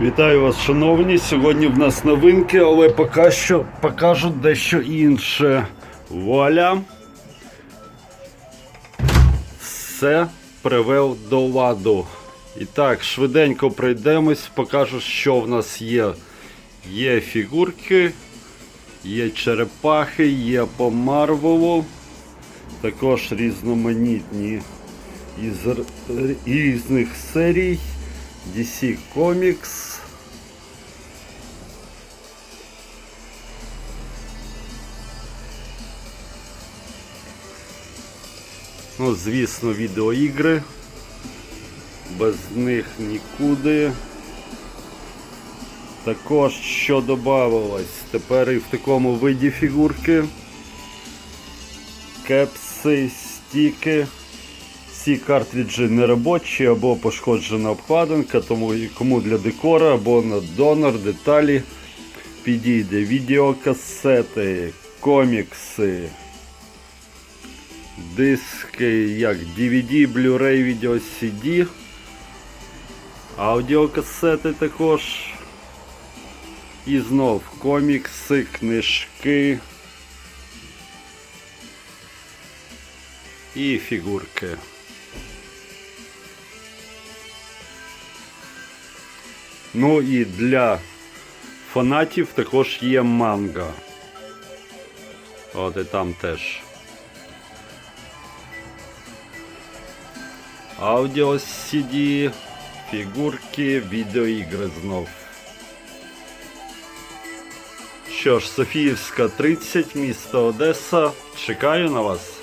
Вітаю вас, шановні. Сьогодні в нас новинки, але поки що покажу дещо інше. Вуаля. Все привел до ладу. І так, швиденько пройдемось, покажу, що в нас є. Є фігурки, є черепахи, є по Марвелу. Також різноманітні із різних серій. DC Comics. Ну, звісно, відеоігри. Без них нікуди. Також що додавалось, тепер і в такому виді фігурки. Кепси, стіки. Ці картриджі не робочі або пошкоджена обкладинка, тому кому для декора або на донор, деталі підійде відеокасети, комікси, диски, як DVD, Blu-ray, відео CD, аудіокасети також. І знов комікси, книжки і фігурки. Ну і для фанатів також є манга. От і там теж. Аудіо CD, фігурки, відеоігри знов. Що ж, Софіївська 30, місто Одеса. Чекаю на вас.